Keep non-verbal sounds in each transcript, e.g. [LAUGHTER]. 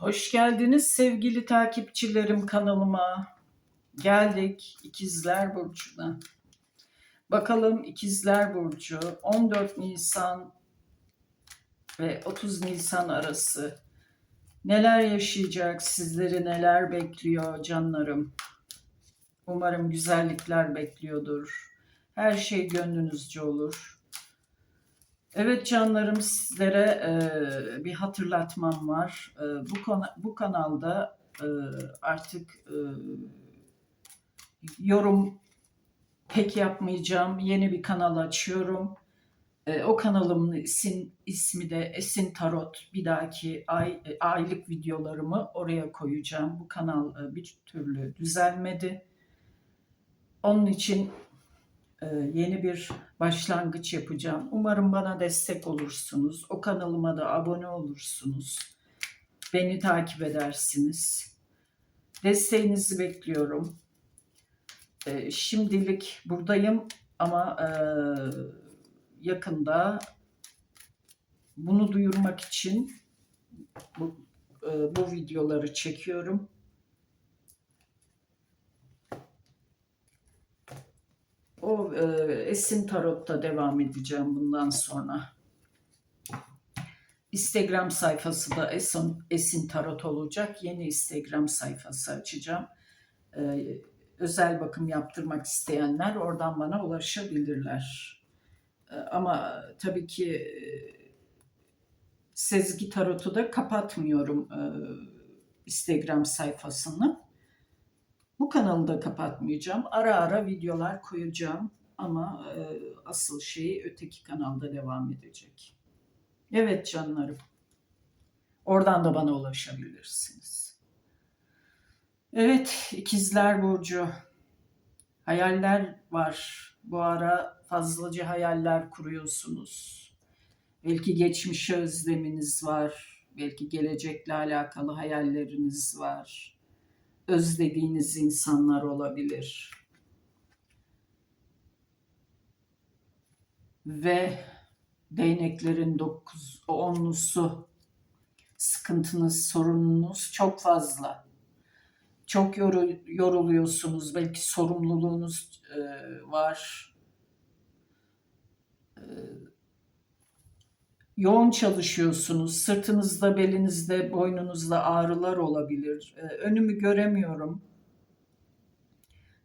Hoş geldiniz sevgili takipçilerim kanalıma. Geldik İkizler Burcu'na. Bakalım İkizler Burcu 14 Nisan ve 30 Nisan arası neler yaşayacak, sizleri neler bekliyor canlarım. Umarım güzellikler bekliyordur. Her şey gönlünüzce olur. Evet canlarım sizlere e, bir hatırlatmam var. E, bu kana- bu kanalda e, artık e, yorum pek yapmayacağım. Yeni bir kanal açıyorum. E, o kanalımın isim, ismi de Esin Tarot. Bir dahaki ay e, aylık videolarımı oraya koyacağım. Bu kanal e, bir türlü düzelmedi. Onun için yeni bir başlangıç yapacağım. Umarım bana destek olursunuz. O kanalıma da abone olursunuz. Beni takip edersiniz. Desteğinizi bekliyorum. Ee, şimdilik buradayım ama e, yakında bunu duyurmak için bu, e, bu videoları çekiyorum. O e, Esin Tarot'ta devam edeceğim bundan sonra. Instagram sayfası da Esin, Esin Tarot olacak. Yeni Instagram sayfası açacağım. E, özel bakım yaptırmak isteyenler oradan bana ulaşabilirler. E, ama tabii ki e, Sezgi Tarot'u da kapatmıyorum e, Instagram sayfasını. Bu kanalı da kapatmayacağım. Ara ara videolar koyacağım ama e, asıl şey öteki kanalda devam edecek. Evet canlarım. Oradan da bana ulaşabilirsiniz. Evet, ikizler burcu. Hayaller var. Bu ara fazlaca hayaller kuruyorsunuz. Belki geçmişe özleminiz var. Belki gelecekle alakalı hayalleriniz var özlediğiniz insanlar olabilir. Ve değneklerin dokuz, onlusu sıkıntınız, sorununuz çok fazla. Çok yoru, yoruluyorsunuz, belki sorumluluğunuz var. Yoğun çalışıyorsunuz. Sırtınızda, belinizde, boynunuzda ağrılar olabilir. Ee, önümü göremiyorum.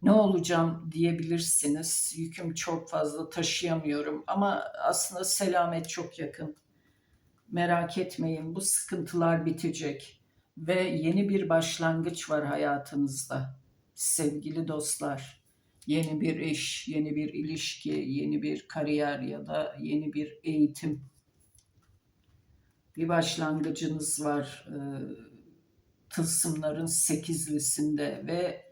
Ne olacağım diyebilirsiniz. Yüküm çok fazla taşıyamıyorum ama aslında selamet çok yakın. Merak etmeyin bu sıkıntılar bitecek ve yeni bir başlangıç var hayatınızda. Sevgili dostlar, yeni bir iş, yeni bir ilişki, yeni bir kariyer ya da yeni bir eğitim bir başlangıcınız var e, tılsımların sekizlisinde ve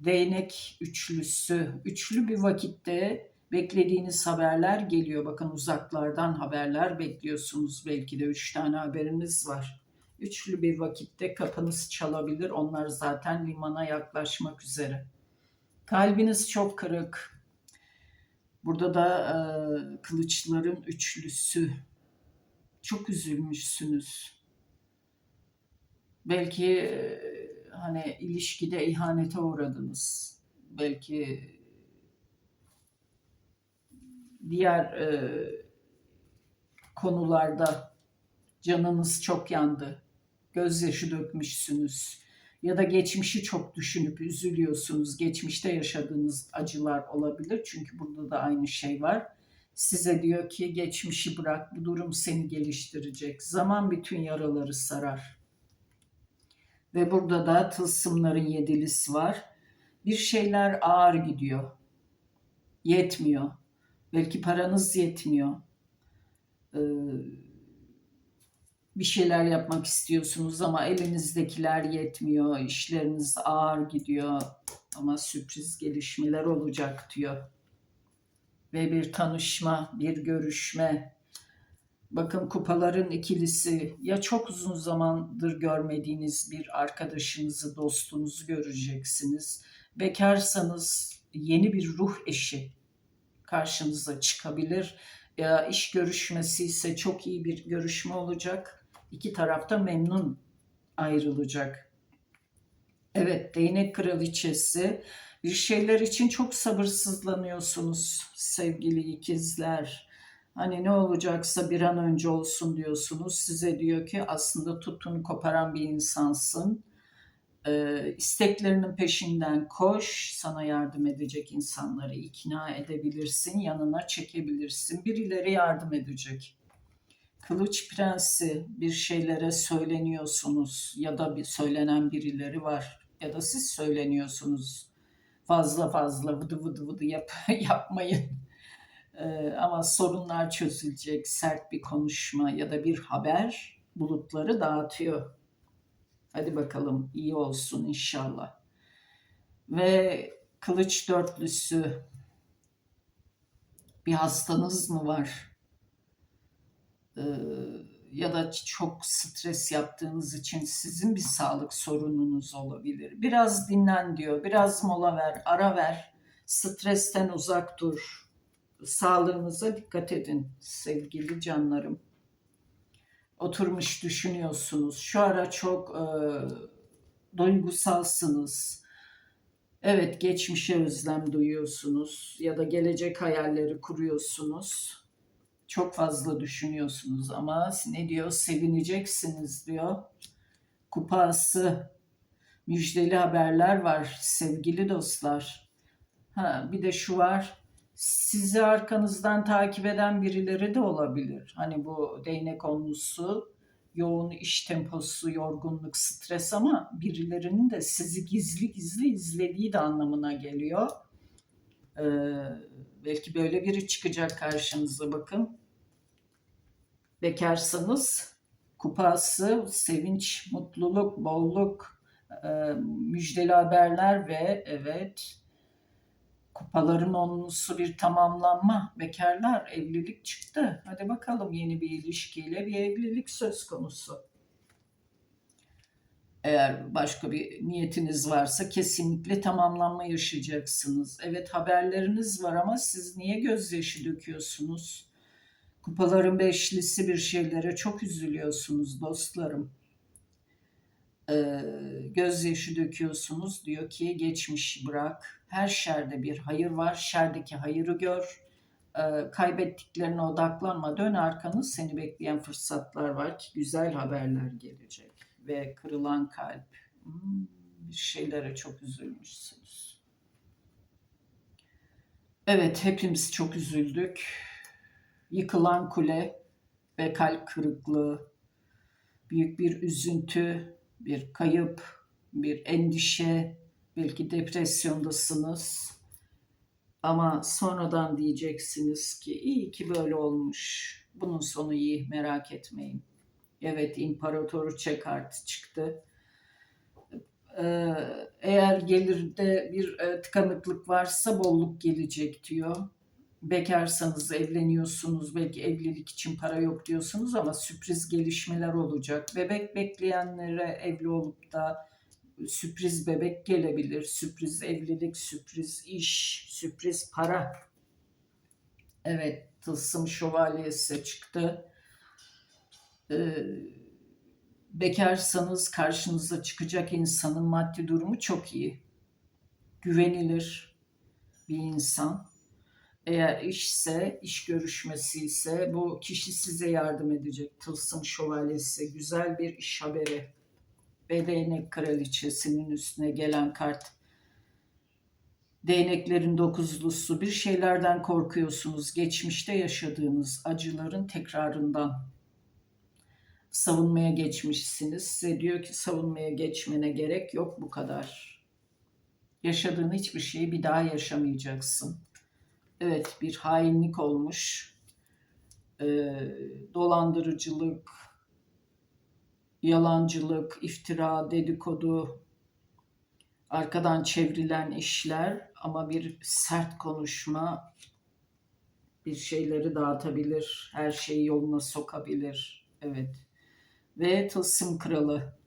değnek üçlüsü. Üçlü bir vakitte beklediğiniz haberler geliyor. Bakın uzaklardan haberler bekliyorsunuz. Belki de üç tane haberiniz var. Üçlü bir vakitte kapınız çalabilir. Onlar zaten limana yaklaşmak üzere. Kalbiniz çok kırık. Burada da e, kılıçların üçlüsü çok üzülmüşsünüz. Belki e, hani ilişkide ihanete uğradınız. Belki diğer e, konularda canınız çok yandı. Gözyaşı dökmüşsünüz. Ya da geçmişi çok düşünüp üzülüyorsunuz. Geçmişte yaşadığınız acılar olabilir. Çünkü burada da aynı şey var Size diyor ki geçmişi bırak bu durum seni geliştirecek. Zaman bütün yaraları sarar. Ve burada da tılsımların yedilisi var. Bir şeyler ağır gidiyor. Yetmiyor. Belki paranız yetmiyor. Ee, bir şeyler yapmak istiyorsunuz ama elinizdekiler yetmiyor. İşleriniz ağır gidiyor ama sürpriz gelişmeler olacak diyor ve bir tanışma, bir görüşme. Bakın kupaların ikilisi ya çok uzun zamandır görmediğiniz bir arkadaşınızı, dostunuzu göreceksiniz. Bekarsanız yeni bir ruh eşi karşınıza çıkabilir. Ya iş görüşmesi ise çok iyi bir görüşme olacak. İki tarafta memnun ayrılacak. Evet, değnek kraliçesi. Bir şeyler için çok sabırsızlanıyorsunuz sevgili ikizler. Hani ne olacaksa bir an önce olsun diyorsunuz. Size diyor ki aslında tuttuğunu koparan bir insansın. Ee, isteklerinin peşinden koş. Sana yardım edecek insanları ikna edebilirsin. Yanına çekebilirsin. Birileri yardım edecek. Kılıç prensi bir şeylere söyleniyorsunuz ya da bir söylenen birileri var ya da siz söyleniyorsunuz. Fazla fazla vıdı vıdı vıdı yap, [LAUGHS] yapmayın. Ee, ama sorunlar çözülecek sert bir konuşma ya da bir haber bulutları dağıtıyor. Hadi bakalım iyi olsun inşallah. Ve kılıç dörtlüsü bir hastanız mı var? Ee, ya da çok stres yaptığınız için sizin bir sağlık sorununuz olabilir. Biraz dinlen diyor, biraz mola ver, ara ver, stresten uzak dur. Sağlığınıza dikkat edin sevgili canlarım. Oturmuş düşünüyorsunuz. Şu ara çok e, duygusalsınız. Evet, geçmişe özlem duyuyorsunuz ya da gelecek hayalleri kuruyorsunuz çok fazla düşünüyorsunuz ama ne diyor? Sevineceksiniz diyor. Kupası, müjdeli haberler var sevgili dostlar. Ha, bir de şu var. Sizi arkanızdan takip eden birileri de olabilir. Hani bu değnek onlusu, yoğun iş temposu, yorgunluk, stres ama birilerinin de sizi gizli gizli izlediği de anlamına geliyor. Ee, belki böyle biri çıkacak karşınıza bakın bekarsanız kupası, sevinç, mutluluk, bolluk, e, müjdeli haberler ve evet kupaların onlusu bir tamamlanma. Bekarlar evlilik çıktı. Hadi bakalım yeni bir ilişkiyle bir evlilik söz konusu. Eğer başka bir niyetiniz varsa kesinlikle tamamlanma yaşayacaksınız. Evet haberleriniz var ama siz niye gözyaşı döküyorsunuz? Kupaların beşlisi bir şeylere çok üzülüyorsunuz dostlarım. Ee, gözyaşı döküyorsunuz. Diyor ki geçmişi bırak. Her şerde bir hayır var. Şerdeki hayırı gör. Ee, kaybettiklerine odaklanma. Dön arkanı seni bekleyen fırsatlar var ki güzel haberler gelecek. Ve kırılan kalp. Hmm, bir şeylere çok üzülmüşsünüz. Evet hepimiz çok üzüldük yıkılan kule ve kalp kırıklığı, büyük bir üzüntü, bir kayıp, bir endişe, belki depresyondasınız. Ama sonradan diyeceksiniz ki iyi ki böyle olmuş. Bunun sonu iyi merak etmeyin. Evet imparatoru çek artı çıktı. Ee, eğer gelirde bir e, tıkanıklık varsa bolluk gelecek diyor bekarsanız evleniyorsunuz belki evlilik için para yok diyorsunuz ama sürpriz gelişmeler olacak. Bebek bekleyenlere evli olup da sürpriz bebek gelebilir. Sürpriz evlilik, sürpriz iş, sürpriz para. Evet, tılsım şövalyesi çıktı. Ee, bekarsanız karşınıza çıkacak insanın maddi durumu çok iyi. Güvenilir bir insan eğer işse, iş görüşmesi ise bu kişi size yardım edecek. Tılsım şövalyesi, güzel bir iş haberi. Ve değnek kraliçesinin üstüne gelen kart. Değneklerin dokuzlusu bir şeylerden korkuyorsunuz. Geçmişte yaşadığınız acıların tekrarından savunmaya geçmişsiniz. Size diyor ki savunmaya geçmene gerek yok bu kadar. Yaşadığın hiçbir şeyi bir daha yaşamayacaksın evet bir hainlik olmuş. E, dolandırıcılık, yalancılık, iftira, dedikodu, arkadan çevrilen işler ama bir sert konuşma bir şeyleri dağıtabilir, her şeyi yoluna sokabilir. Evet. Ve tılsım kralı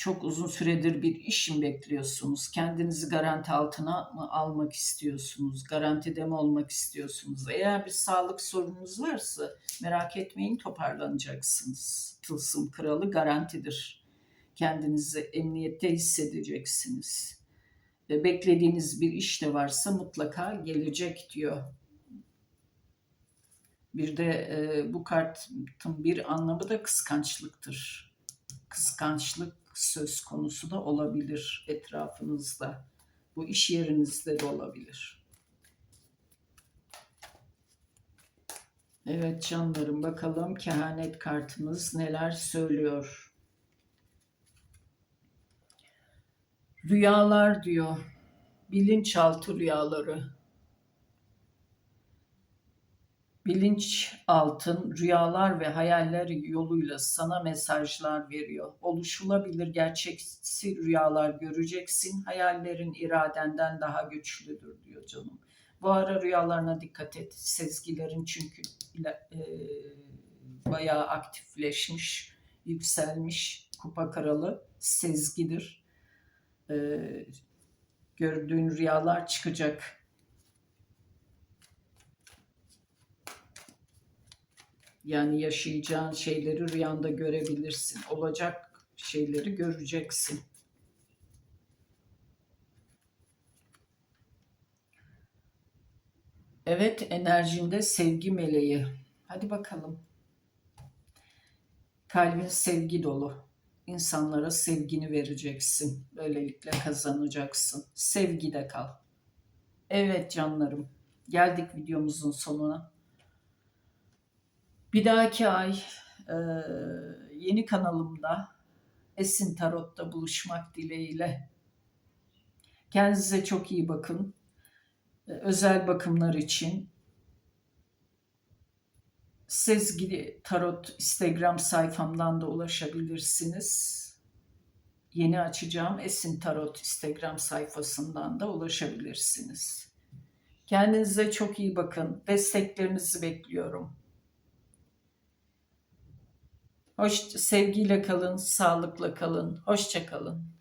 çok uzun süredir bir iş bekliyorsunuz? Kendinizi garanti altına mı almak istiyorsunuz? Garantide mi olmak istiyorsunuz? Eğer bir sağlık sorununuz varsa merak etmeyin toparlanacaksınız. Tılsım kralı garantidir. Kendinizi emniyette hissedeceksiniz. Ve beklediğiniz bir iş de varsa mutlaka gelecek diyor. Bir de e, bu kartın bir anlamı da kıskançlıktır. Kıskançlık söz konusu da olabilir etrafınızda. Bu iş yerinizde de olabilir. Evet canlarım bakalım kehanet kartımız neler söylüyor. Rüyalar diyor. Bilinçaltı rüyaları. Bilinç altın rüyalar ve hayaller yoluyla sana mesajlar veriyor. Oluşulabilir gerçeksi rüyalar göreceksin. Hayallerin iradenden daha güçlüdür diyor canım. Bu ara rüyalarına dikkat et. Sezgilerin çünkü e, bayağı aktifleşmiş, yükselmiş. Kupa kralı sezgidir. E, gördüğün rüyalar çıkacak. Yani yaşayacağın şeyleri rüyanda görebilirsin. Olacak şeyleri göreceksin. Evet, enerjinde sevgi meleği. Hadi bakalım. Kalbin sevgi dolu. İnsanlara sevgini vereceksin. Böylelikle kazanacaksın. Sevgide kal. Evet canlarım. Geldik videomuzun sonuna. Bir dahaki ay e, yeni kanalımda Esin Tarot'ta buluşmak dileğiyle. Kendinize çok iyi bakın. E, özel bakımlar için Sezgili Tarot Instagram sayfamdan da ulaşabilirsiniz. Yeni açacağım Esin Tarot Instagram sayfasından da ulaşabilirsiniz. Kendinize çok iyi bakın. Desteklerinizi bekliyorum. Hoş, sevgiyle kalın, sağlıkla kalın. Hoşça kalın.